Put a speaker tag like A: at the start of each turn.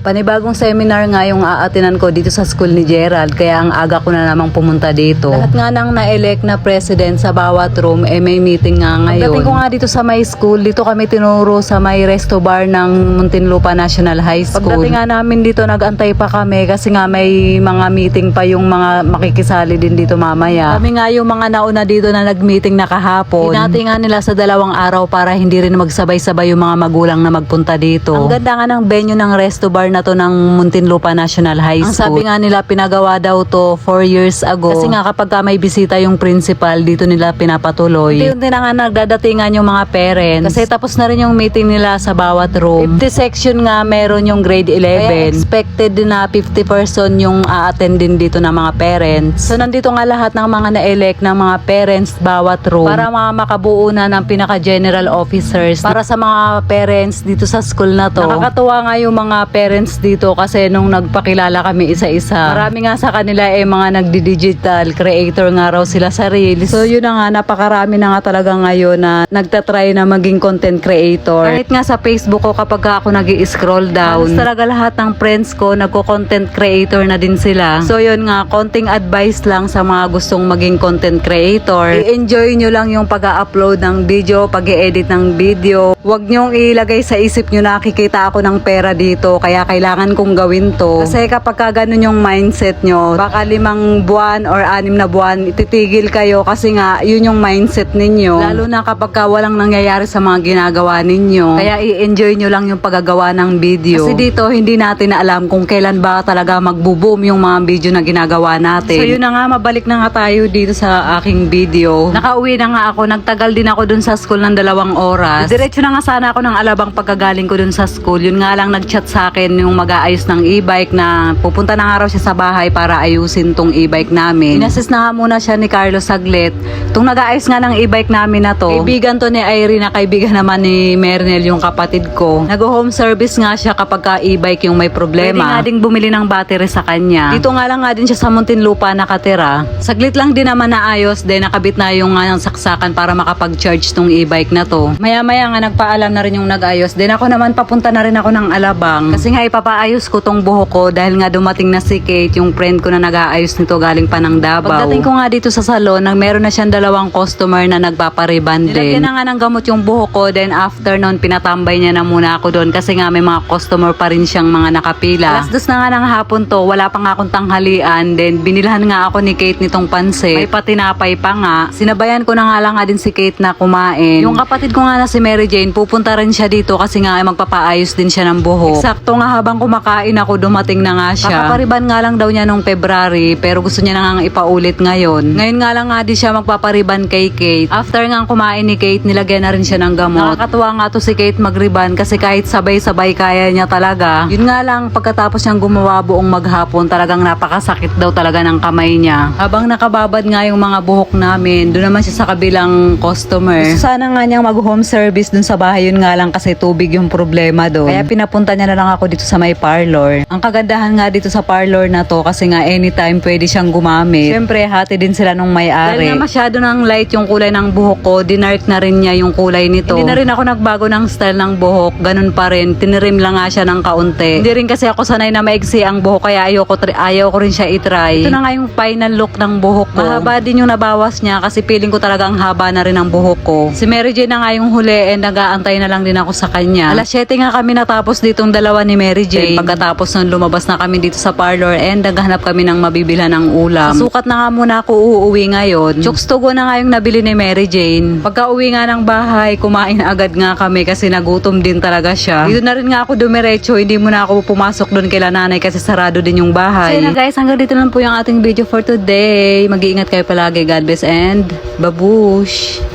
A: Panibagong seminar nga yung aatinan ko dito sa school ni Gerald kaya ang aga ko na namang pumunta dito. Lahat nga nang na-elect na president sa bawat room eh may meeting nga ngayon. Pagdating ko nga dito sa may school, dito kami tinuro sa may resto bar ng Muntinlupa National High School. Pagdating nga namin dito nagantay pa kami kasi nga may mga meeting pa yung mga makikisali din dito mamaya. Kami nga yung mga nauna dito na nag-meeting na kahapon. Hinati nga nila sa dalawang araw para hindi rin magsabay-sabay yung mga magulang na magpunta dito. Ang ganda nga ng venue ng resto bar na to ng Muntinlupa National High School. Ang sabi nga nila pinagawa daw to 4 years ago. Kasi nga kapag ka may bisita yung principal, dito nila pinapatuloy. Unti-unti na nga nagdadatingan yung mga parents. Kasi tapos na rin yung meeting nila sa bawat room. 50 section nga meron yung grade 11. Kaya expected na 50 person yung a-attend din dito ng mga parents. So nandito nga lahat ng mga na-elect ng mga parents bawat room para mga makabuo na ng pinaka-general officers para sa mga parents dito sa school na to. Nakakatuwa nga yung mga parents dito kasi nung nagpakilala kami isa-isa. Marami nga sa kanila eh mga nagdi-digital creator nga raw sila sa Reels. So yun na nga napakarami na nga talaga ngayon na nagtatry na maging content creator. Kahit nga sa Facebook ko kapag ako nag scroll down, talaga lahat ng friends ko nagko-content creator na din sila. So yun nga, konting advice lang sa mga gustong maging content creator. I-enjoy nyo lang yung pag-upload ng video, pag edit ng video. Huwag nyong ilagay sa isip nyo na nakikita ako ng pera dito, kaya kailangan kong gawin to. Kasi kapag ka ganun yung mindset nyo, baka limang buwan or anim na buwan, ititigil kayo kasi nga, yun yung mindset ninyo. Lalo na kapag ka walang nangyayari sa mga ginagawa ninyo. Kaya i-enjoy nyo lang yung paggagawa ng video. Kasi dito, hindi natin alam kung kailan ba talaga magbo-boom yung mga video na ginagawa natin. So yun na nga, mabalik na nga tayo dito sa aking video. Nakauwi na nga ako, nagtagal din ako dun sa school ng dalawang oras. Diretso na nga sana ako ng alabang pagkagaling ko dun sa school. Yun nga lang nagchat sa akin yung mag-aayos ng e-bike na pupunta na nga raw siya sa bahay para ayusin tong e-bike namin. Inassist na nga muna siya ni Carlos saglit. Tung nag-aayos nga ng e-bike namin na to, kaibigan to ni Irene na kaibigan naman ni Mernel yung kapatid ko. Nag-home service nga siya kapag ka e-bike yung may problema. Pwede nga ding bumili ng battery sa kanya. Dito nga lang nga din siya sa Muntinlupa nakatira. Saglit lang din naman naayos, then nakabit na yung nga ng saksakan para makapag-charge tong e-bike na to. Maya-maya nga nagpaalam na rin yung nag-ayos. Then ako naman papunta na rin ako ng Alabang. Kasi nga ipapaayos ko tong buhok ko dahil nga dumating na si Kate, yung friend ko na nag-aayos nito galing pa ng Davao. Pagdating ko nga dito sa salon, nag meron na siyang dalawang customer na nagpapariban din. Nilagyan na nga ng gamot yung buhok ko, then after nun, pinatambay niya na muna ako doon kasi nga may mga customer pa rin siyang mga nakapila. Alas dos na nga ng hapon to, wala pa nga akong tanghalian, then binilhan nga ako ni Kate nitong pansit. May patinapay pa nga. Sinabayan ko na nga lang nga din si Kate na kumain. Yung kapatid ko nga na si Mary Jane, pupunta rin siya dito kasi nga ay magpapaayos din siya ng buhok. Eksakto nga habang kumakain ako, dumating na nga siya. Kakapariban nga lang daw niya nung February, pero gusto niya na nga ipaulit ngayon. Ngayon nga lang nga di siya magpapariban kay Kate. After nga kumain ni Kate, nilagyan na rin siya ng gamot. Nakakatuwa nga to si Kate magriban kasi kahit sabay-sabay kaya niya talaga. Yun nga lang, pagkatapos niyang gumawa buong maghapon, talagang napakasakit daw talaga ng kamay niya. Habang nakababad nga yung mga buhok namin, doon naman siya sa kabilang customer. Gusto sana nga niyang mag-home service dun sa bahay, yun nga lang kasi tubig yung problema doon. Kaya pinapunta niya na lang ako dito sa may parlor. Ang kagandahan nga dito sa parlor na to kasi nga anytime pwede siyang gumamit. Siyempre, hati din sila nung may-ari. Dahil nga masyado ng light yung kulay ng buhok ko, dinark na rin niya yung kulay nito. Hindi na rin ako nagbago ng style ng buhok, ganun pa rin. Tinirim lang nga siya ng kaunti. Hindi rin kasi ako sanay na maigsi ang buhok kaya ayoko, ayaw ko rin siya itry. Ito na nga yung final look ng buhok ko. Mahaba din yung nabawas niya kasi feeling ko talaga ang haba na rin ang buhok ko. Si Mary Jane na nga yung huli and nag-aantay na lang din ako sa kanya. Alas 7 nga kami natapos ditong dalawa ni Mary Jane. Pagkatapos nun lumabas na kami dito sa parlor and naghanap kami ng mabibilhan ng ulam. Sukat na nga muna ako uuwi ngayon. Chokes to go na nga yung nabili ni Mary Jane. Pagka uwi nga ng bahay, kumain agad nga kami kasi nagutom din talaga siya. Dito na rin nga ako dumiretso, hindi muna ako pumasok doon kila nanay kasi sarado din yung bahay. So yun na guys, hanggang dito lang po yung ating video for today. Mag-iingat kayo palagi. God bless and babush!